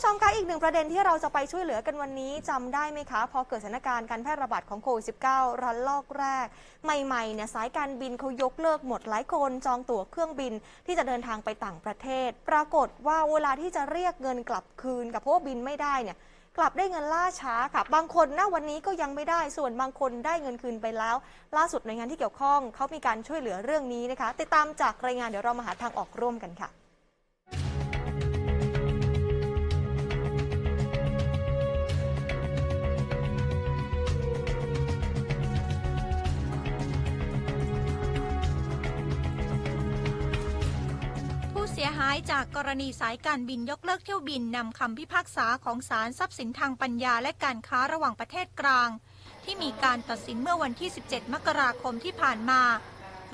ผู้ชมคะอีกหนึ่งประเด็นที่เราจะไปช่วยเหลือกันวันนี้จำได้ไหมคะ พอเกิดสถานการณ์การแพร่ระบาดของโควิด -19 ระลอกแรก ใหม่ๆเนี่ยสายการบินเขายกเลิกหมดหลายคนจองตั๋วเครื่องบินที่จะเดินทางไปต่างประเทศ ปรากฏว่าเวลาที่จะเรียกเงินกลับคืน กับเพราะว่าบินไม่ได้เนี่ยกลับได้เงินล่าช้าค่ะ บางคนณวันนี้ก็ยังไม่ได้ส่วนบางคนได้เงินคืนไปแล้ว ล่าสุดหน่วยงานที่เกี่ยวข้องเขามีการช่วยเหลือเรื่องนี้นะคะ ติดตามจากรายงานเดี๋ยวเรามาหาทางออกร่วมกันค่ะ ยหายจากกรณีสายการบินยกเลิกเที่ยวบินนำคำพิพากษาของศาลทรัพย์สินทางปัญญาและการค้าระหว่างประเทศกลาง ที่มีการตัดสินเมื่อวันที่ 17 มกราคมที่ผ่านมา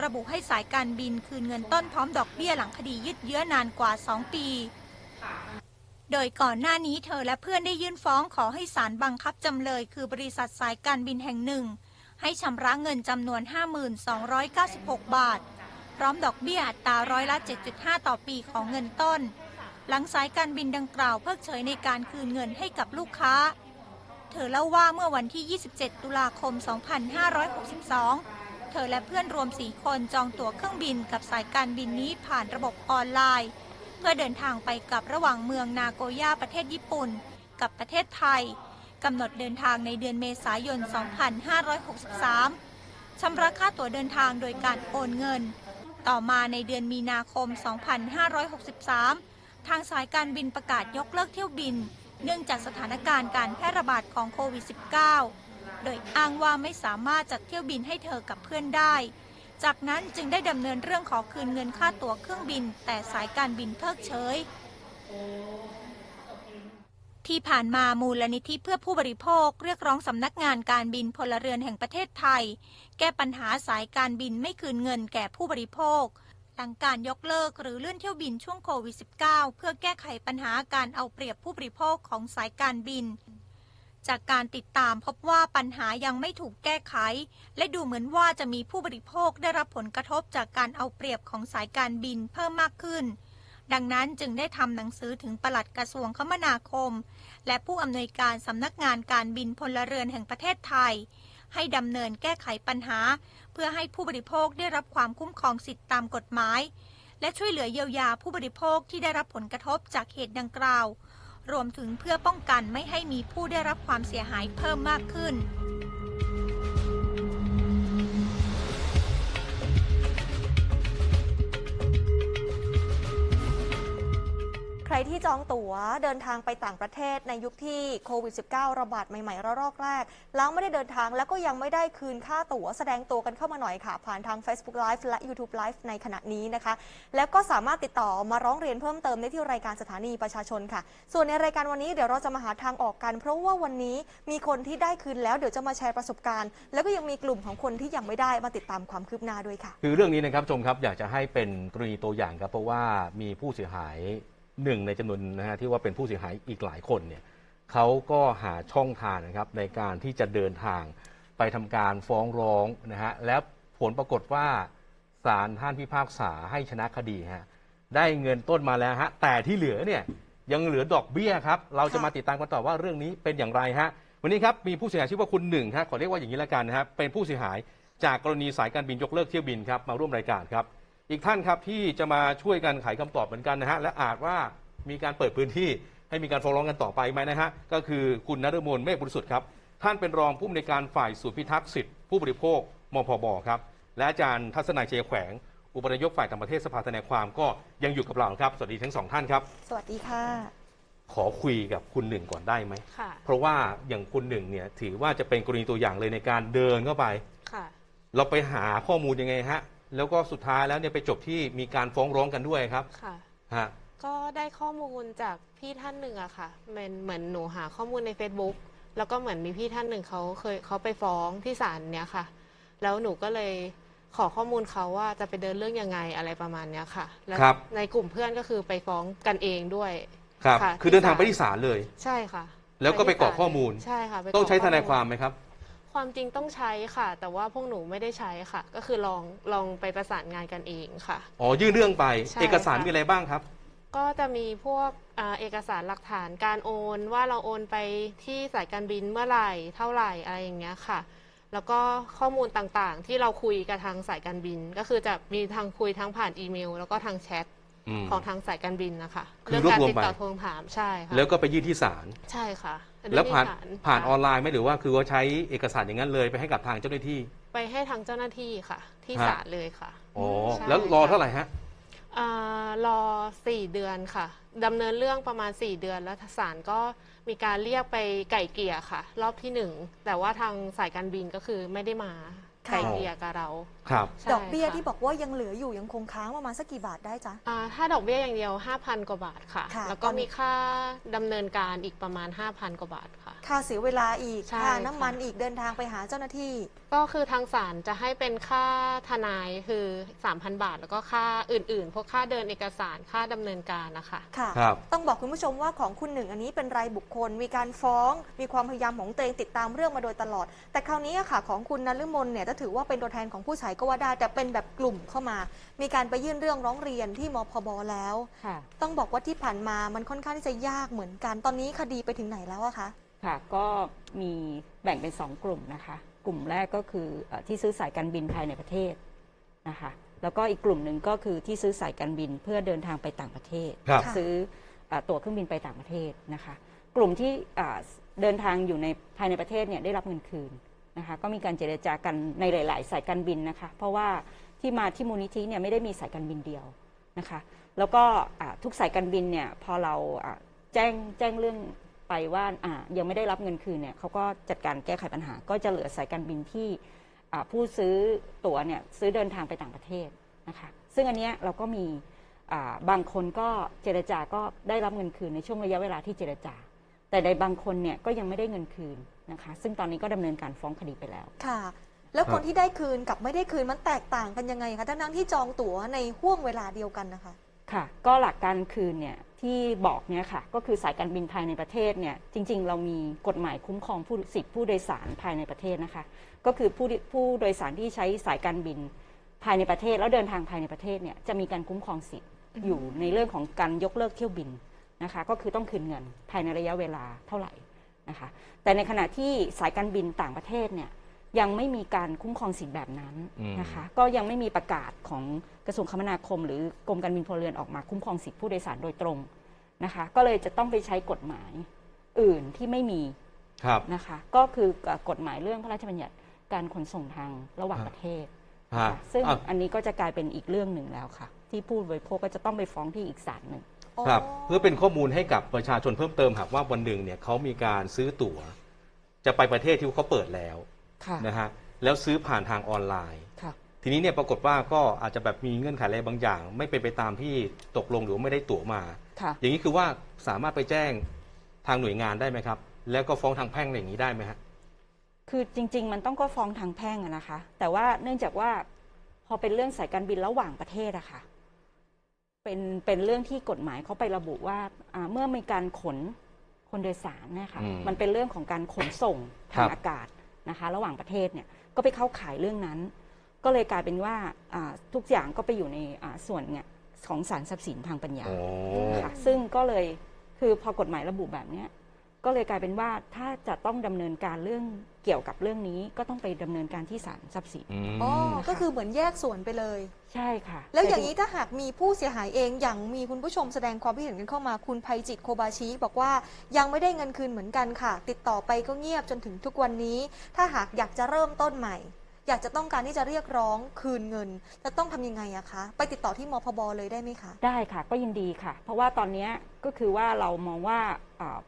ระบุให้สายการบินคืนเงินต้นพร้อมดอกเบี้ยหลังคดียืดเยื้อนานกว่า 2 ปี โดยก่อนหน้านี้เธอและเพื่อนได้ยื่นฟ้องขอให้ศาลบังคับจำเลย คือบริษัทสายการบินแห่งหนึ่ง ให้ชำระเงินจำนวน 5296 บาท พร้อมดอกเบี้ยอัตราร้อยละ 7.5 ต่อปีของเงินต้น หลังสายการบินดังกล่าวเพิกเฉยในการคืนเงินให้กับลูกค้า เธอเล่าว่าเมื่อวันที่ 27 ตุลาคม 2562 เธอและเพื่อนรวม 4 คนจองตั๋วเครื่องบินกับสายการบินนี้ผ่านระบบออนไลน์ เพื่อเดินทางไปกับระหว่างเมืองนาโกย่าประเทศญี่ปุ่น กับประเทศไทยกำหนดเดินทางในเดือนเมษายน 2563ชำระค่าตั๋วเดินทางโดยการโอนเงิน ต่อมาในเดือนมีนาคม 2563 ทางสายการบินประกาศยกเลิกเที่ยวบิน เนื่องจากสถานการณ์การแพร่ระบาดของโควิด -19 โดยอ้างว่าไม่สามารถจัดเที่ยวบินให้เธอกับเพื่อนได้ จากนั้นจึงได้ดำเนินเรื่องขอคืนเงินค่าตั๋วเครื่องบิน แต่สายการบินเพิกเฉย ที่ผ่านมามูลนิธิเพื่อผู้บริโภคเรียกร้องสำนักงานการบินพลเรือนแห่งประเทศไทย แก้ปัญหาสายการบินไม่คืนเงินแก่ผู้บริโภค หลังการยกเลิกหรือเลื่อนเที่ยวบินช่วงโควิด -19 เพื่อแก้ไขปัญหาการเอาเปรียบผู้บริโภคของสายการบิน จากการติดตามพบว่าปัญหายังไม่ถูกแก้ไข และดูเหมือนว่าจะมีผู้บริโภคได้รับผลกระทบจากการเอาเปรียบของสายการบินเพิ่มมากขึ้น ดังนั้นจึงได้ทำหนังสือถึงปลัดกระทรวงคมนาคม และผู้อำนวยการสำนักงานการบินพลเรือนแห่งประเทศไทย ให้ดำเนินแก้ไขปัญหา เพื่อให้ผู้บริโภคได้รับความคุ้มครองสิทธิตามกฎหมาย และช่วยเหลือเยียวยาผู้บริโภคที่ได้รับผลกระทบจากเหตุดังกล่าว รวมถึงเพื่อป้องกันไม่ให้มีผู้ได้รับความเสียหายเพิ่มมากขึ้น รที่จองตั๋วเดินทางไปต่างประเทศในยุคที่โควิด -19 ระบาดใหม่ๆระลอกแรก แล้วไม่ได้เดินทางแล้วก็ยังไม่ได้คืนค่าตั๋วแสดงตัวกันเข้ามาหน่อยค่ะ ผ่านทาง Facebook Live และ YouTube Live ในขณะนี้นะคะ แล้วก็สามารถติดต่อมาร้องเรียนเพิ่มเติมได้ที่รายการสถานีประชาชนค่ะ ส่วนในรายการวันนี้เดี๋ยวเราจะมาหาทางออกกัน เพราะว่าวันนี้มีคนที่ได้คืนแล้วเดี๋ยวจะมาแชร์ประสบการณ์ แล้วก็ยังมีกลุ่มของคนที่ยังไม่ได้มาติดตามความคืบหน้าด้วยค่ะ คือเรื่องนี้นะครับชมครับอยากจะให้เป็นกรณีตัวอย่างครับเพราะว่ามีผู้เสียหาย หนึ่งในจำนวนนะฮะที่ว่าเป็นผู้เสียหายอีกหลายคนเนี่ยเขาก็หาช่องทางนะครับในการที่จะเดินทางไปทำการฟ้องร้องนะฮะแล้วผลปรากฏว่าศาลท่านพิพากษาให้ชนะคดีฮะได้เงินต้นมาแล้วฮะแต่ที่เหลือเนี่ยยังเหลือดอกเบี้ยครับ เราจะมาติดตามกันต่อว่าเรื่องนี้เป็นอย่างไรฮะวันนี้ครับมีผู้เสียหายชื่อว่าคุณหนึ่งครับขอเรียกว่าอย่างนี้ละกันนะครับเป็นผู้เสียหายจากกรณีสายการบินยกเลิกเที่ยวบินครับมาร่วมรายการครับ อีกท่านครับที่จะมาช่วยกันไขคำตอบเหมือนกันนะฮะและอาจว่ามีการเปิดพื้นที่ให้มีการฟ้องร้องกันต่อไปไหมนะฮะก็คือคุณนฤมลเมฆบริสุทธิ์ครับท่านเป็นรองผู้อำนวยการฝ่ายสูตรพิทักษ์สิทธิผู้บริโภคมพบครับและอาจารย์ทัศนัยเชยแขวง อุปนายกฝ่ายต่างประเทศสภาทนายความก็ยังอยู่กับเราครับ สวัสดีทั้งสองท่านครับ สวัสดีค่ะ ขอคุยกับคุณหนึ่งก่อนได้ไหมค่ะเพราะว่าอย่างคุณหนึ่งเนี่ยถือว่าจะเป็นกรณีตัวอย่างเลยในการเดินเข้าไปค่ะเราไปหาข้อมูลยังไงฮะ แล้วก็สุดท้ายแล้วเนี่ยไปจบที่มีการฟ้องร้องกันด้วยครับค่ะ ฮะก็ได้ข้อมูลจากพี่ท่านหนึ่งอะค่ะเหมือนเหมือนหนูหาข้อมูลใน Facebook แล้วก็เหมือนมีพี่ท่านหนึ่งเขาเคยเขาไปฟ้องที่ศาลเนี้ยค่ะ แล้วหนูก็เลยขอข้อมูลเขาว่าจะไปเดินเรื่องยังไงอะไรประมาณเนี้ยค่ะ แล้วครับ ในกลุ่มเพื่อนก็คือไปฟ้องกันเองด้วย ครับ ค่ะคือเดินทางไปที่ศาลเลย ใช่ค่ะแล้วก็ไปกรอกที่ศลข้อมูล ใช่ค่ะไปต้องใช้กรทกข้นายความไหมครับ ความจริงต้องใช้ค่ะ แต่ว่าพวกหนูไม่ได้ใช้ค่ะ ก็คือลองลองไปประสานงานกันเองค่ะ อ๋อยื่นเรื่องไป ใช่เอกสารค่ะมีอะไรบ้างครับ ก็จะมีพวกอ่าเอกสารหลักฐานการโอน ว่าเราโอนไปที่สายการบินเมื่อไหร่เท่าไหร่อะไรอย่างเงี้ยค่ะ แล้วก็ข้อมูลต่างๆ ที่เราคุยกับทางสายการบิน ก็คือจะมีทางคุยทั้งผ่านอีเมล แล้วก็ทางแชท อืมของทางสายการบินนะคะคือเรื่องการรวบรวมติดต่อไปทวงถามใช่ค่ะแล้วก็ไปยื่นที่ศาลใช่ค่ะแล้วผ่านเรื่องที่ศลผ่านค่ะออนไลน์ไหมหรือว่าคือว่าใช้เอกสารอย่างนั้นเลยไปให้กับทางเจ้าหน้าที่ ไปให้ทางเจ้าหน้าที่ค่ะ ที่ฮะ ศาลเลยค่ะอ๋อใช่แล้วรอเท่าไหร่ฮะ อ่ารอสี่เดือนค่ะดำเนินเรื่องประมาณสี่เดือนแล้วศาลก็มีการเรียกไปไก่เกลี่ยค่ะ รอบที่หนึ่งแต่ว่าทางสายการบินก็คือไม่ได้มาค่ะ ไก่เกลี่ยกับเรา ครับ ใช่ดอกเบี้ยค่ะที่บอกว่ายังเหลืออยู่ยังคงค้างประมาณสักกี่บาทได้จ๊ะอ่าถ้าดอกเบี้ยอย่างเดียว 5,000 กว่าบาทค่ะ ค่ะแล้วก็ตอนนี้ มีค่าดำเนินการอีกประมาณ 5,000 กว่าบาทค่ะ ค่าเสียเวลาอีกใช่ค่าน้ำค่ะมันอีกเดินทางไปหาเจ้าหน้าที่ ก็คือทางศาลจะให้เป็นค่าทนายคือ 3,000 บาท แล้วก็ค่าอื่นๆ พวกค่าเดินเอกสารค่าดำเนินการนะคะ ค่ะ ครับ ต้องบอกคุณผู้ชมว่าของคุณหนึ่งอันนี้เป็นรายบุคคล มีการฟ้อง มีความพยายามของตัวเองติดตามเรื่องมาโดยตลอด แต่คราวนี้อะค่ะของคุณนฤมลเนี่ยจะถือว่าเป็นตัวแทนของผู้ใช้ก็ว่าได้แต่เป็นแบบกลุ่มเข้ามา มีการไปยื่นเรื่องร้องเรียนที่มพบแล้ว ค่ะ ต้องบอกว่าที่ผ่านมามันค่อนข้างที่จะยากเหมือนกัน ตอนนี้คดีไปถึงไหนแล้วอะคะ ค่ะ ก็มีแบ่งเป็น2กลุ่มนะคะ กลุ่มแรกก็คือเอ่อที่ซื้อสายการบินภายในประเทศนะคะแล้วก็อีกกลุ่มหนึ่งก็คือที่ซื้อสายการบินเพื่อเดินทางไปต่างประเทศครับค่ะซื้อเอ่อตั๋วเครื่องบินไปต่างประเทศนะคะกลุ่มที่อ่าเดินทางอยู่ในภายในประเทศเนี่ยได้รับเงินคืนนะคะก็มีการเจรจากันในหลาย ๆ สายการบินนะคะเพราะว่าที่มาที่มูลนิธิเนี่ยไม่ได้มีสายการบินเดียวนะคะแล้วก็อ่าทุกสายการบินเนี่ยพอเราอ่าแจ้งแจ้งเรื่อง ไปว่าอ่ายังไม่ได้รับเงินคืนเนี่ยเขาก็จัดการแก้ไขปัญหา ก็จะเหลือสายการบินที่อ่าผู้ซื้อตั๋วเนี่ยซื้อเดินทางไปต่างประเทศนะคะซึ่งอันเนี้ยเราก็มีอ่าบางคนก็เจรจาก็ได้รับเงินคืนในช่วงระยะเวลาที่เจรจา แต่ในบางคนเนี่ยก็ยังไม่ได้เงินคืนนะคะ ซึ่งตอนนี้ก็ดำเนินการฟ้องคดีไปแล้วค่ะ แล้วครับคนที่ได้คืนกับไม่ได้คืนมันแตกต่างกันยังไงคะทั้งๆที่จองตั๋วในห่วงเวลาเดียวกันนะคะ ค่ะ ก็หลักการคืนเนี่ย ที่บอกเนี่ยค่ะก็คือสายการบินภายในประเทศเนี่ยจริง ๆ เรามีกฎหมายคุ้มครองผู้สิทธิผู้โดยสารภายในประเทศนะคะ ก็คือผู้ผู้โดยสารที่ใช้สายการบินภายในประเทศ แล้วเดินทางภายในประเทศเนี่ยจะมีการคุ้มครองสิทธิ์อยู่ในเรื่องของการยกเลิกเที่ยวบินนะคะ ก็คือต้องคืนเงินภายในระยะเวลาเท่าไหร่นะคะ แต่ในขณะที่สายการบินต่างประเทศเนี่ย ยังไม่มีการคุ้มครองสิทธิ์แบบนั้นอืมนะคะ ก็ยังไม่มีประกาศของกระทรวงคมนาคม หรือกรมการบินพลเรือนออกมาคุ้มครองสิทธิผู้โดยสารโดยตรงนะคะ ก็เลยจะต้องไปใช้กฎหมายอื่นที่ไม่มีครับนะคะ ก็คือกฎหมายเรื่องพระราชบัญญัติการขนส่งทางระหว่างฮะประเทศฮะค่ะซึ่งอะอันนี้ก็จะกลายเป็นอีกเรื่องหนึ่งแล้วค่ะ ที่ผู้บริโภคก็จะต้องไปฟ้องที่อีกศาลหนึ่งครับเพื่อเป็นข้อมูลให้กับประชาชนเพิ่มเติมหากว่าวันหนึ่งเนี่ยเขามีการซื้อตั๋ว จะไปประเทศที่เขาเปิดแล้ว ค่ะ นะฮะแล้วซื้อผ่านทางออนไลน์ ค่ะ ทีนี้เนี่ยปรากฏว่าก็อาจจะแบบมีเงื่อนไขอะไรบางอย่าง ไม่เป็นไปตามที่ตกลงหรือว่าไม่ได้ตั๋วมา ค่ะ อย่างนี้คือว่าสามารถไปแจ้งทางหน่วยงานได้ไหมครับ แล้วก็ฟ้องทางแพ่งอะไรอย่างนี้ได้ไหมฮะ คือจริง ๆ มันต้องก็ฟ้องทางแพ่งอะนะคะ แต่ว่าเนื่องจากว่าพอเป็นเรื่องสายการบินระหว่างประเทศอะค่ะ เป็นเป็นเรื่องที่กฎหมายเขาไประบุว่าอ่าเมื่อมีการขนคนโดยสารเนะคะอืมมันเป็นเรื่องของการขนส่งครัทางบอากาศ นะคะ ระหว่างประเทศเนี่ยก็ไปเข้าขายเรื่องนั้น ก็เลยกลายเป็นว่าอ่าทุกอย่างก็ไปอยู่ในอ่าส่วนเนี่ยของสารทรัพย์สินทางปัญญาโอ้ค่ะซึ่งก็เลยคือพอกฎหมายระบุแบบเนี้ยก็เลยกลายเป็นว่าถ้าจะต้องดำเนินการเรื่อง เกี่ยวกับเรื่องนี้ก็ต้องไปดำเนินการที่ศาลทรัพย์สิน อืม อ๋อก็คือเหมือนแยกส่วนไปเลย ใช่ค่ะแล้วอย่างนี้ถ้าหากมีผู้เสียหายเองอย่างมีคุณผู้ชมแสดงความคิดเห็นกันเข้ามาคุณภัยจิตโคบาชิบอกว่ายังไม่ได้เงินคืนเหมือนกันค่ะ ติดต่อไปก็เงียบจนถึงทุกวันนี้ ถ้าหากอยากจะเริ่มต้นใหม่ อยากจะต้องการที่จะเรียกร้องคืนเงิน จะต้องทำยังไงอะคะ ไปติดต่อที่มพบเลยได้ไหมคะ ได้ค่ะก็ยินดีค่ะ เพราะว่าตอนเนี้ยก็คือว่าเรามองว่าอ่า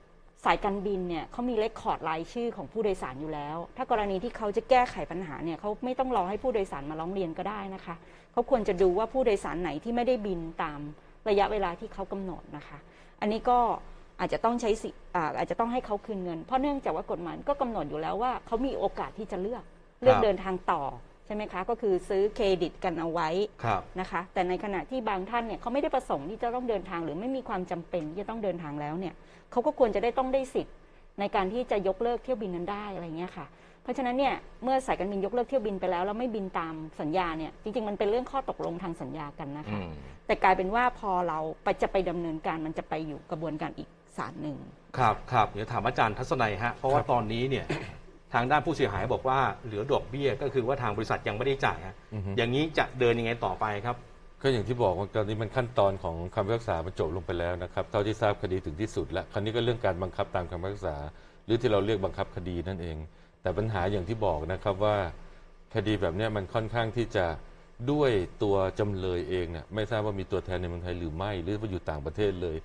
สายการบินเนี่ยเขามีเลคคอร์ดรายชื่อของผู้โดยสารอยู่แล้ว ถ้ากรณีที่เขาจะแก้ไขปัญหาเนี่ยเขาไม่ต้องรอให้ผู้โดยสารมาร้องเรียนก็ได้นะคะเขาควรจะดูว่าผู้โดยสารไหนที่ไม่ได้บินตามระยะเวลาที่เขากำหนดนะคะ อันนี้ก็อาจจะต้องใช้สิอ่าอาจจะต้องให้เขาคืนเงิน เพราะเนื่องจากว่ากฎหมายก็กำหนดอยู่แล้วว่าเขามีโอกาสที่จะเลือกเลือกครับเดินทางต่อ ใช่ไหมคะก็คือซื้อเครดิตกันเอาไว้ครับ นะคะแต่ในขณะที่บางท่านเนี่ยเขาไม่ได้ประสงค์ที่จะต้องเดินทาง หรือไม่มีความจำเป็นที่จะต้องเดินทางแล้วเนี่ยเขาก็ควรจะได้ต้องได้สิทธิ์ ในการที่จะยกเลิกเที่ยวบินนั้นได้อะไรเงี้ยค่ะ เพราะฉะนั้นเนี่ยเมื่อสายการบินยกเลิกเที่ยวบินไปแล้วแล้วไม่บินตามสัญญาเนี่ยจริงๆมันเป็นเรื่องข้อตกลงทางสัญญากันนะคะ อืมแต่กลายเป็นว่าพอเราไปจะไปดำเนินการมันจะไปอยู่กระบวนการอีกศาลหนึ่ง ครับครับเดี๋ยวถามอาจารย์ทัศนัยฮะเพราะว่าตอนนี้เนี่ย ทางด้านผู้เสียหายบอกว่าเหลือดอกเบี้ยก็คือว่าทางบริษัทยังไม่ได้จ่ายฮะอือฮึ อย่างนี้จะเดินยังไงต่อไปครับ ก็อย่างที่บอกว่าตอนนี้มันขั้นตอนของคำพิพากษามันจบลงไปแล้วนะครับเท่าที่ทราบคดีถึงที่สุดแล้วคราวนี้ก็เรื่องการบังคับตามคำพิพากษา หรือที่เราเรียกบังคับคดีนั่นเอง แต่ปัญหาอย่างที่บอกนะครับว่าคดีแบบเนี้ยมันค่อนข้างที่จะด้วยตัวจำเลยเองเนี่ยไม่ทราบว่ามีตัวแทนในเมืองไทยหรือไม่หรือว่าอยู่ต่างประเทศเลย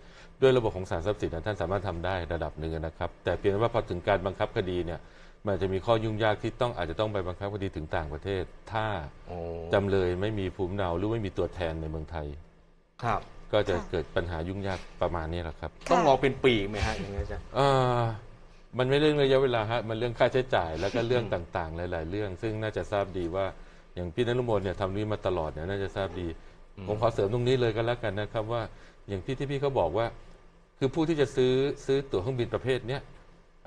ด้วยระบบของศาลทรัพย์สินนะท่านสามารถทำได้ระดับหนึ่งนะครับ แต่เพียงว่าพอถึงการบังคับคดีเนี่ย มันอาจจะมีข้อยุ่งยากที่ต้องอาจจะต้องไปบังคับคดีถึงต่างประเทศ ถ้าโอ้จำเลยไม่มีภูมิลำเนาหรือไม่มีตัวแทนในเมืองไทย ครับ ก็จะค่ะเกิดปัญหายุ่งยากประมาณนี้แหละครับ ต้องรอเป็นปีไหมฮะอย่างนี้อาจารย์เอ่อมันไม่เรื่องระยะเวลาฮะมันเรื่องค่าใช้จ่ายแล้วก็เรื่องต่างๆ หลาย ๆ เรื่อง ซึ่งน่าจะทราบดีว่าอย่างพี่นรุมนเนี่ยทำนี้มาตลอดเนี่ยน่าจะทราบดีผมขอเสริมตรงนี้เลยก็แล้วกันนะครับว่าอย่างที่ที่พี่เขาบอกว่า คือผู้ที่จะซื้อซื้อตั๋วเครื่องบินประเภทเนี้ย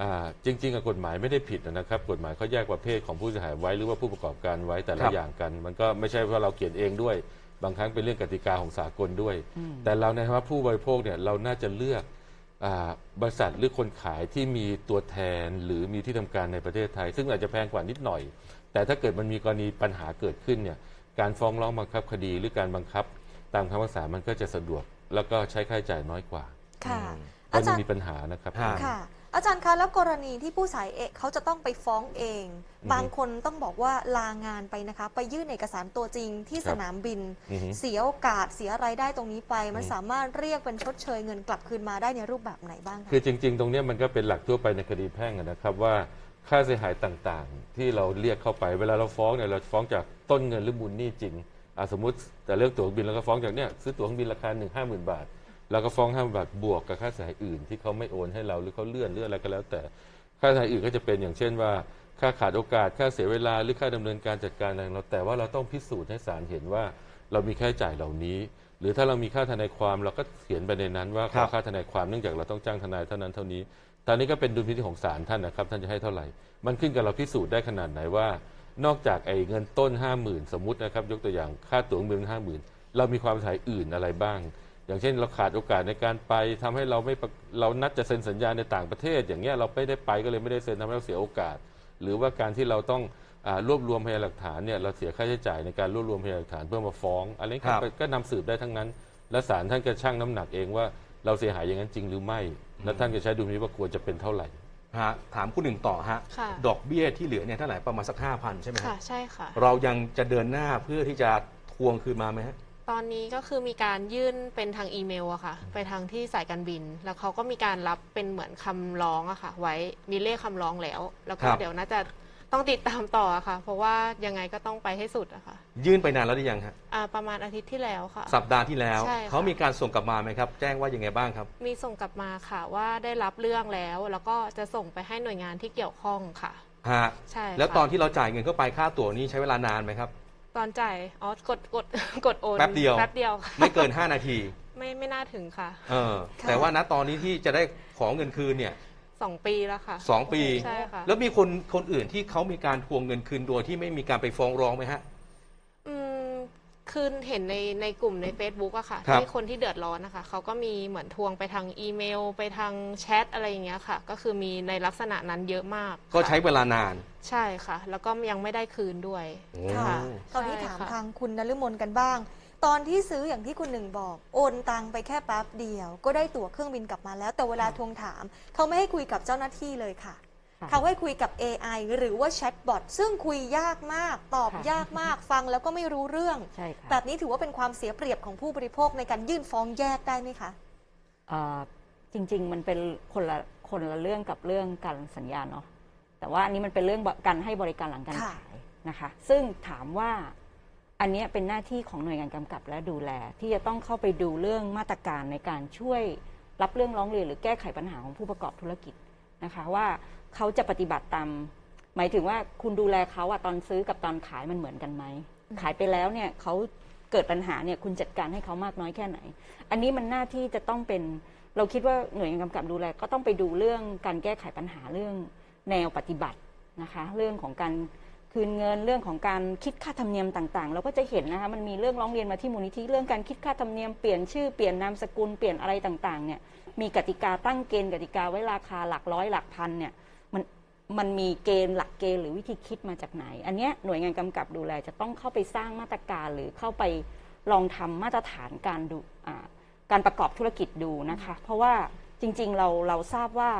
อ่าจริงๆอะกฎหมายไม่ได้ผิดนะครับ กฎหมายเขาแยกประเภทของผู้เสียหายไว้หรือว่าผู้ประกอบการไว้แต่ละอย่างกัน มันก็ไม่ใช่ว่าเราเขียนเองด้วย บางครั้งเป็นเรื่องกติกาของสากลด้วย แต่เราในฐานะผู้บริโภคเนี่ยเราน่าจะเลือกอาบริษัทหรือคนขายที่มีตัวแทนหรือมีที่ทำการในประเทศไทย ซึ่งอาจจะแพงกว่านิดหน่อย แต่ถ้าเกิดมันมีกรณีปัญหาเกิดขึ้นเนี่ยการฟ้องร้องบังคับคดี หรือการบังคับ ตามคำพิพากษามันก็จะสะดวก แล้วก็ใช้ค่าใช้จ่ายน้อยกว่าค่ะเพราะอาจารย์มันมีปัญหานะครับฮะค่ะ อาจารย์คะแล้วกรณีที่ผู้สายเอกเขาจะต้องไปฟ้องเองอือฮึบางคนต้องบอกว่าลางานไปนะคะ ไปยื่นเอกสารตัวจริงที่ครับสนามบินอือฮึเสียโอกาสเสียรายได้ตรงนี้ไป มันอืมสามารถเรียกเป็นชดเชยเงินกลับคืนมาได้ในรูปแบบไหนบ้างคะคือจริง ๆ ตรงเนี้ยมันก็เป็นหลักทั่วไปในคดีแพ่งอะนะครับว่าค่าเสียหายต่างๆ ที่เราเรียกเข้าไปเวลาเราฟ้องเนี่ยเราฟ้องจากต้นเงินหรือมูลหนี้จริงอะสมมติแต่เรื่องตั๋วเครื่องบินเราก็ฟ้องจากเนี่ยซื้อตั๋วเครื่องบินราคาหนึ่งห้าหมื่นบาท เราก็ฟ้องห้าหมื่นบาทบวกกับค่าเสียหายอื่น ที่เขาไม่โอนให้เราหรือเขาเลื่อนหรืออะไรก็แล้วแต่ค่าเสียหายอื่นก็จะเป็นอย่างเช่นว่า ค่าขาดโอกาสค่าเสียเวลาหรือค่าดำเนินการจัดการอะไรของเราแต่ว่าเราต้องพิสูจน์ให้ศาลเห็นว่าเรามีค่าใช้จ่ายเหล่านี้ หรือถ้าเรามีค่าทนายความเราก็เขียนไปในนั้นว่าครัขอบค่าทนายความเนื่องจากเราต้องจ้างทนายเท่านั้นเท่านี้ตอนนี้ก็เป็นดุลพินิจของศาลท่านนะครับ ท่านจะให้เท่าไหร่ มันขึ้นกับเราพิสูจน์ได้ขนาดไหนว่า นอกจากไอ้เงินต้น 5 0,000 สมมุตินะครับ ยกตัวอย่างค่าตั๋วเครื่องบินห้าหมื่นเรามีความเสียหายอื่นอะไรบ้าง อย่างเช่นเราขาดโอกาสในการไปทำให้เราไม่ประเรานัดจะเซ็นสัญญาในต่างประเทศ อย่างเงี้ยเราไม่ได้ไปก็เลยไม่ได้เซ็นทำให้เราเสียโอกาส หรือว่าการที่เราต้องอารวบรวมพยานหลักฐานเนี่ยเราเสียค่าใช้จ่ายในการรวบรวมพยานหลักฐานเพื่อมาฟ้องอะไรนี้ครับก็ก็นำสืบได้ทั้งนั้น และศาลท่านก็ชั่งน้ำหนักเองว่าเราเสียหายอย่างนั้นจริงหรือไม่ และท่านก็ใช้ดุลพินิจว่าควรจะเป็นเท่าไหร่ฮะถามคุณหนึ่งต่อฮะค่ะดอกเบี้ยที่เหลือเนี่ยเท่าไหร่ประมาณสักห้าพันใช่ไหมฮะค่ะใช่ค่ะเรายังจะเดินหน้าเพื่อที่จะทวงคืนมาไหมฮะ ตอนนี้ก็คือมีการยื่นเป็นทางอีเมลอะค่ะ ไปทางที่สายการบิน แล้วเขาก็มีการรับเป็นเหมือนคำร้องอะค่ะ ไว้มีเลขคำร้องแล้ว แล้วก็ครับ เดี๋ยวน่าจะต้องติดตามต่ออะค่ะ เพราะว่ายังไงก็ต้องไปให้สุดอะค่ะยื่นไปนานแล้วหรือยังฮะอ่าประมาณอาทิตย์ที่แล้วค่ะ สัปดาห์ที่แล้ว ใช่ค่ะ เขามีการส่งกลับมาไหมครับ แจ้งว่ายังไงบ้างครับ มีส่งกลับมาค่ะว่าได้รับเรื่องแล้ว แล้วก็จะส่งไปให้หน่วยงานที่เกี่ยวข้องค่ะ ฮะ ใช่ค่ะ แล้วตอนที่เราจ่ายเงินเข้าไปค่าตั๋วนี้ใช้เวลานานไหมครับ ตอนจ่ายอ๋อกดกดกดโอนแป๊บเดียว แป๊บเดียวค่ะไม่เกิน 5 นาที ไม่ไม่น่าถึงค่ะเออ ค่ะ แต่ว่าณตอนนี้ที่จะได้ของเงินคืนเนี่ยสองปีแล้วค่ะ สองปี ใช่ค่ะ แล้วมีคนคนอื่นที่เขามีการทวงเงินคืนโดยที่ไม่มีการไปฟ้องร้องไหมฮะอืม คือเห็นในในกลุ่มใน Facebook อะค่ะครับที่คนที่เดือดร้อนนะคะเขาก็มีเหมือนทวงไปทางอีเมล ไปทางแชทอะไรอย่างเงี้ยค่ะ ก็คือมีในลักษณะนั้นเยอะมากก็ค่ะใช้เวลานาน ใช่ค่ะ แล้วก็ยังไม่ได้คืนด้วยค่ะโอ้ตอนนี้ใช่ถามค่ะ ทางคุณนฤมลกันบ้าง ตอนที่ซื้ออย่างที่คุณหนึ่งบอก โอนตังไปแค่แป๊บเดียว ก็ได้ตั๋วเครื่องบินกลับมาแล้ว แต่เวลาทวงถาม เขาไม่ให้คุยกับเจ้าหน้าที่เลยค่ะค่ะ เขาให้คุยกับ AI หรือว่าแชทบอทซึ่งคุยยากมาก ตอบค่ะยากมากฟังแล้วก็ไม่รู้เรื่อง ใช่ค่ะแบบนี้ถือว่าเป็นความเสียเปรียบของผู้บริโภคในการยื่นฟ้องแยกได้ไหมคะ เอ่อจริง ๆ มันเป็นคนละคนละเรื่องกับเรื่องการสัญญาเนาะแต่ว่าอันนี้มันเป็นเรื่องการให้บริการหลังการค่ะ ขายนะคะ ซึ่งถามว่าอันเนี้ยเป็นหน้าที่ของหน่วยงานกำกับและดูแล ที่จะต้องเข้าไปดูเรื่องมาตรการในการช่วยรับเรื่องร้องเรียนหรือแก้ไขปัญหาของผู้ประกอบธุรกิจ นะคะว่าเขาจะปฏิบัติตาม หมายถึงว่าคุณดูแลเขาอะตอนซื้อกับตอนขายมันเหมือนกันไหม ขายไปแล้วเนี่ยเขาเกิดปัญหาเนี่ยคุณจัดการให้เขามากน้อยแค่ไหน อันนี้มันหน้าที่จะต้องเป็นเราคิดว่าหน่วยงานกำกับดูแลก็ต้องไปดูเรื่องการแก้ไขปัญหาเรื่องแนวปฏิบัตินะคะ เรื่องของการ คืนเงินเรื่องของการคิดค่าธรรมเนียมต่างๆ เราก็จะเห็นนะคะมันมีเรื่องร้องเรียนมาที่มูลนิธิเรื่องการคิดค่าธรรมเนียมเปลี่ยนชื่อเปลี่ยนนามสกุลเปลี่ยนอะไรต่างๆเนี่ยมีกติกาตั้งเกณฑ์กติกาไว้ราคาหลักร้อยหลักพันเนี่ยมันมันมีเกณฑ์หลักเกณฑ์หรือวิธีคิดมาจากไหน อันเนี้ยหน่วยงานกำกับดูแลจะต้องเข้าไปสร้างมาตรการหรือเข้าไปลองทำมาตรฐานการดูการประกอบธุรกิจดูนะคะ เพราะว่าจริงๆเราเราทราบว่า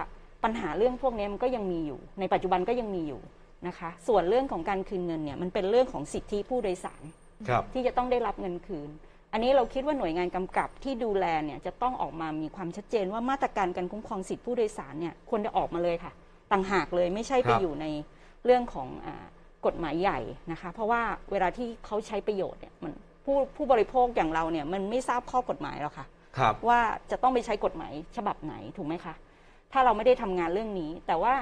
ปัญหาเรื่องพวกนี้มันก็ยังมีอยู่ ในปัจจุบันก็ยังมีอยู่ นะคะ ส่วนเรื่องของการคืนเงินเนี่ยมันเป็นเรื่องของสิทธิผู้โดยสารครับที่จะต้องได้รับเงินคืน อันนี้เราคิดว่าหน่วยงานกำกับที่ดูแลเนี่ยจะต้องออกมามีความชัดเจนว่ามาตรการการคุ้มครองสิทธิผู้โดยสารเนี่ยควรจะออกมาเลยค่ะ ต่างหากเลยไม่ใช่ไปครับอยู่ในเรื่องของอากฎหมายใหญ่นะคะ เพราะว่าเวลาที่เขาใช้ประโยชน์เนี่ยมันผู้ผู้บริโภคอย่างเราเนี่ยมันไม่ทราบข้อกฎหมายหรอกค่ะครับว่าจะต้องไปใช้กฎหมายฉบับไหนถูกไหมคะ ถ้าเราไม่ได้ทำงานเรื่องนี้ แต่ว่า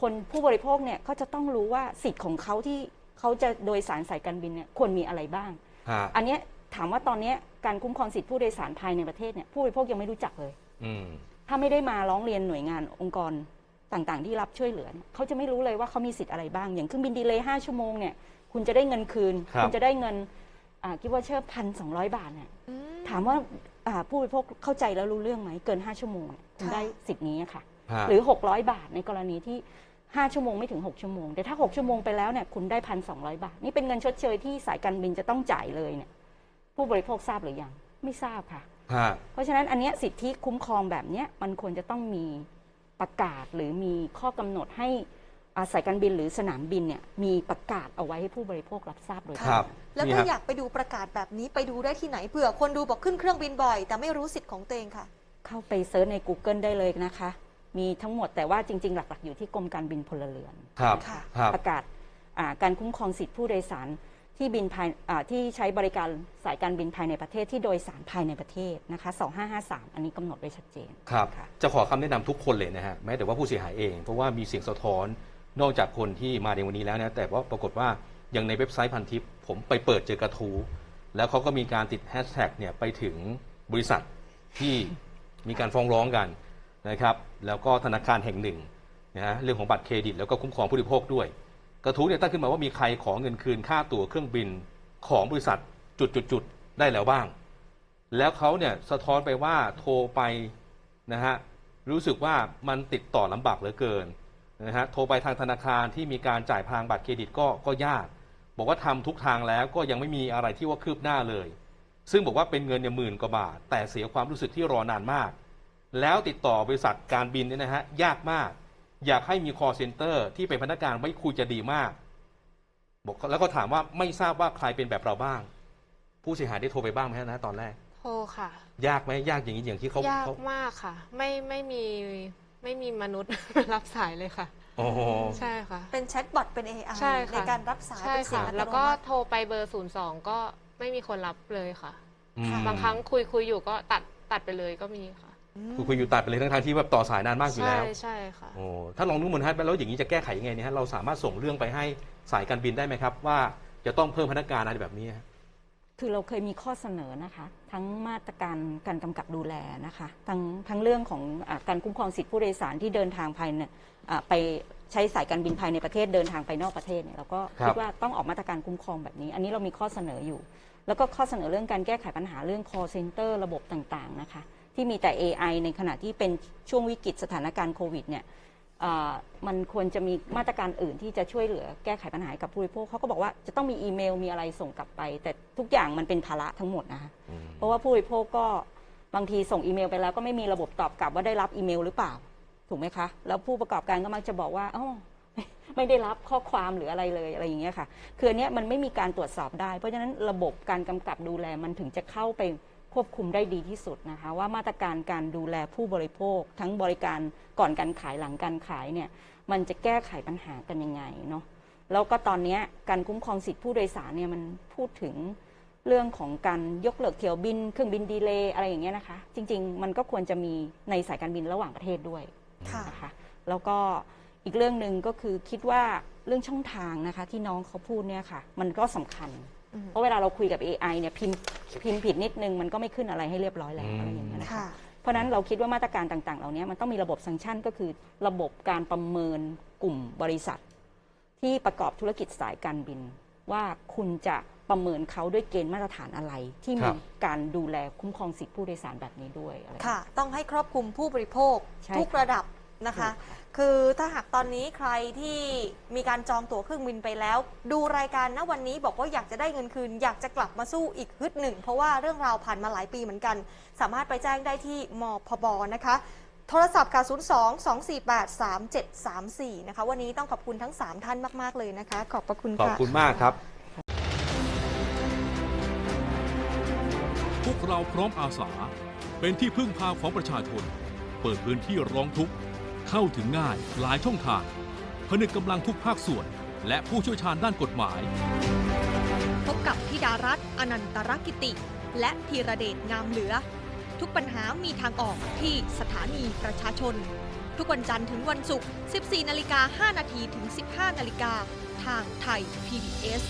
คนผู้บริโภคเนี่ยก็จะต้องรู้ว่าสิทธิ์ของเขาที่เขาจะโดยสารสายการบินเนี่ยควรมีอะไรบ้าง ฮะอันเนี้ยถามว่าตอนเนี้ยการคุ้มครองสิทธิผู้โดยสารภายในประเทศเนี่ยผู้บริโภคยังไม่รู้จักเลย อืมถ้าไม่ได้มาร้องเรียนหน่วยงานองค์กรต่างๆ ที่รับช่วยเหลือเนี่ยเขาจะไม่รู้เลยว่าเขามีสิทธิ์อะไรบ้าง อย่างเครื่องบินดีเลย์ห้าชั่วโมงเนี่ยคุณจะได้เงินคืนครับ ณจะได้เงินอ่าคิดว่าเชื่อพันสองร้อยบาทเนี่ยถามว่าอ่าผู้บริโภคเข้าใจแล้วรู้เรื่องไหมเกิน5ชั่วโมงเนี่ยคุณค่ะ ได้สิทธิ์นี้ค่ะฮะ หรือ 600 บาทในกรณีที่ 5 ชั่วโมงไม่ถึง 6 ชั่วโมง แต่ถ้า 6 ชั่วโมงไปแล้วเนี่ยคุณได้พันสองบาท นี่เป็นเงินชดเชยที่สายการบินจะต้องจ่ายเลยเนี่ยผู้บริโภคทราบหรือยังไม่ทราบค่ะฮะเพราะฉะนั้นอันเนี้ยสิทธิคุ้มครองแบบเนี้ยมันควรจะต้องมีประกาศหรือมีข้อกำหนดให้อ่าสายการบินหรือสนามบินเนี่ยมีประกาศเอาไว้ให้ผู้บริโภครับทราบโดยตครับงแล้วนี่ถ้าฮะอยากไปดูประกาศแบบนี้ไปดูได้ที่ไหนเผื่อคนดูบอกขึ้นเครื่องบินบ่อย แต่ไม่รู้สิทธิ์ของตัวเองค่ะ เข้าไปเซิร์ชใน Google ได้เลยนะคะ มีทั้งหมดแต่ว่าจริง ๆ หลัก ๆ อยู่ที่กรมการบินพลเรือนครับค่ะครับ ประกาศอ่าการคุ้มครองสิทธิผู้โดยสารที่บินภายอ่าที่ใช้บริการสายการบินภายในประเทศที่โดยสารภายในประเทศนะคะ 2553 อันนี้กำหนดไว้ชัดเจน ครับ ค่ะ จะขอคำแนะนำทุกคนเลยนะฮะแม้แต่ว่าผู้เสียหายเอง เพราะว่ามีเสียงสะท้อนนอกจากคนที่มาในวันนี้แล้วนะแต่ว่าปรากฏว่าอย่างในเว็บไซต์พันทิปผมไปเปิดเจอกระทู้แล้วเขาก็มีการติดแฮชแท็กเนี่ยไปถึงบริษัทที่มีการฟ้องร้องกัน นะครับแล้วก็ธนาคารแห่งหนึ่งนะเรื่องของบัตรเครดิต แล้วก็คุ้มครองผู้บริโภคด้วย กระทู้เนี่ยตั้งขึ้นมาว่ามีใครขอเงินคืนค่าตั๋วเครื่องบินของบริษัทจุดๆๆได้แล้วบ้าง แล้วเขาเนี่ยสะท้อนไปว่าโทรไปนะฮะรู้สึกว่ามันติดต่อลำบากเหลือเกินนะฮะโทรไปทางธนาคารที่มีการจ่ายพลังบัตรเครดิตก็ก็ยาก บอกว่าทำทุกทางแล้วก็ยังไม่มีอะไรที่ว่าคืบหน้าเลย ซึ่งบอกว่าเป็นเงินเนี่ยหมื่นกว่าบาท แต่เสียความรู้สึกที่รอนานมาก แล้วติดต่อบริษัทการบินเนี่ยนะฮะยากมาก อยากให้มี call center ที่เป็นพนักงานไว้คุยจะดีมากบอกแล้วก็ถามว่าไม่ทราบว่าใครเป็นแบบเราบ้าง ผู้เสียหายได้โทรไปบ้างไหมฮะนะตอนแรกโทรค่ะ ยากไหมยากอย่างนี้อย่างที่เขายากเขามากค่ะ ไม่ไม่มีไม่มีมนุษย์ รับสายเลยค่ะ โอ้โหใช่ค่ะ เป็นแชทบอทเป็น AI ใช่ค่ะ ในการรับสายใช่เป็นเสียงค่ะ อัตโนมัติ แล้วก็โทรไปเบอร์ 02 ก็ไม่มีคนรับเลยค่ะ อืม บางครั้งคุยคุยอยู่ก็ตัดตัดไปเลยก็มีค่ะ คุยคุยอยู่ตัดไปเลยทั้งทางๆที่แบบต่อสายนานมากอยู่ใช่แล้วใช่ค่ะ โอ้ถ้าลองนุ่มมนฮัทแล้วอย่างนี้จะแก้ไขยังไงเนี่ยฮะเราสามารถส่งเรื่องไปให้สายการบินได้ไหมครับ ว่าจะต้องเพิ่มพนักงานอะไรแบบนี้ฮะ คือเราเคยมีข้อเสนอนะคะ ทั้งมาตรการการกำกับดูแลนะคะ ทั้งทั้งเรื่องของอาการคุ้มครองสิทธิผู้โดยสารที่เดินทางภายในอ่าไปใช้สายการบินภายในประเทศเดินทางไปนอกประเทศเนี่ยเราก็ครับคิดว่าต้องออกมาตรการคุ้มครองแบบนี้ อันนี้เรามีข้อเสนออยู่ แล้วก็ข้อเสนอเรื่องการแก้ไขปัญหาเรื่อง call center ระบบต่างๆนะคะ ที่มีแต่ AI ในขณะที่เป็นช่วงวิกฤตสถานการณ์โควิดเนี่ยมันควรจะมีมาตรการอื่นที่จะช่วยเหลือแก้ไขปัญหากับผู้บริโภคเขาก็บอกว่าจะต้องมีอีเมลมีอะไรส่งกลับไป แต่ทุกอย่างมันเป็นภาระทั้งหมดนะคะเพราะว่าผู้บริโภคก็บางทีส่งอีเมลไปแล้วก็ไม่มีระบบตอบกลับว่าได้รับอีเมลหรือเปล่า ถูกไหมคะ แล้วผู้ประกอบการก็มักจะบอกว่าอ๋อไม่ได้รับข้อความหรืออะไรเลยอะไรอย่างเงี้ยค่ะ คืออันเนี้ยมันไม่มีการตรวจสอบได้ เพราะฉะนั้นระบบการกำกับดูแลมันถึงจะเข้าไป ควบคุมได้ดีที่สุดนะคะว่ามาตรการการดูแลผู้บริโภค ทั้งบริการก่อนการขายหลังการขายเนี่ยมันจะแก้ไขปัญหากันยังไงเนาะแล้วก็ตอนเนี้ยการคุ้มครองสิทธิผู้โดยสารเนี่ยมันพูดถึงเรื่องของการยกเลิกเที่ยวบิน เครื่องบินดีเลย์อะไรอย่างเงี้ยนะคะ จริง ๆ มันก็ควรจะมีในสายการบินระหว่างประเทศด้วยค่ะนะคะแล้วก็อีกเรื่องหนึ่งก็คือคิดว่าเรื่องช่องทางนะคะที่น้องเขาพูดเนี่ยค่ะ มันก็สำคัญอืม เพราะเวลาเราคุยกับ AI เนี่ยพิมพ์พิมพ์ผิดนิดนึงมันก็ไม่ขึ้นอะไรให้เรียบร้อยแล้วอืมอะไรอย่างเงี้ยนะคะค่ะ เพราะฉะนั้นเราคิดว่ามาตรการต่างๆ เหล่านี้มันต้องมีระบบซังชั่นก็คือระบบการประเมินกลุ่มบริษัท ที่ประกอบธุรกิจสายการบิน ว่าคุณจะประเมินเขาด้วยเกณฑ์มาตรฐานอะไร ที่ครัมีบ การดูแลคุ้มครองสิทธิผู้โดยสารแบบนี้ด้วยอะไร ค่ะ ต้องให้ครอบคลุมผู้บริโภคใช่ทุกค่ะ ระดับ นะคะถูกค่ะคือถ้าหากตอนนี้ใครที่มีการจองตั๋วเครื่องบินไปแล้ว ดูรายการณวันนี้บอกว่าอยากจะได้เงินคืน อยากจะกลับมาสู้อีกฮึดหนึ่ง เพราะว่าเรื่องราวผ่านมาหลายปีเหมือนกัน สามารถไปแจ้งได้ที่มพบนะคะ โทรศัพท์ค่ะ 02 248 3734 นะคะ วันนี้ต้องขอบคุณทั้ง 3 ท่านมาก ๆ เลยนะคะ ขอบพระคุณขอบค่ะ คุณมากครับ พวกเราพร้อมอาสา เป็นที่พึ่งพาของประชาชน เปิดพื้นที่ร้องทุกข์ เข้าถึงง่ายหลายช่องทางผนึกกำลังทุกภาคส่วน และผู้เชี่ยวชาญด้านกฎหมาย พบกับธิดารัตน์อนันตรกิติ และธีระเดชงามเหลือ ทุกปัญหามีทางออกที่สถานีประชาชน ทุกวันจันทร์ถึงวันศุกร์ 14 นาฬิกา 5 นาทีถึง 15 นาฬิกา ทางไทย PBS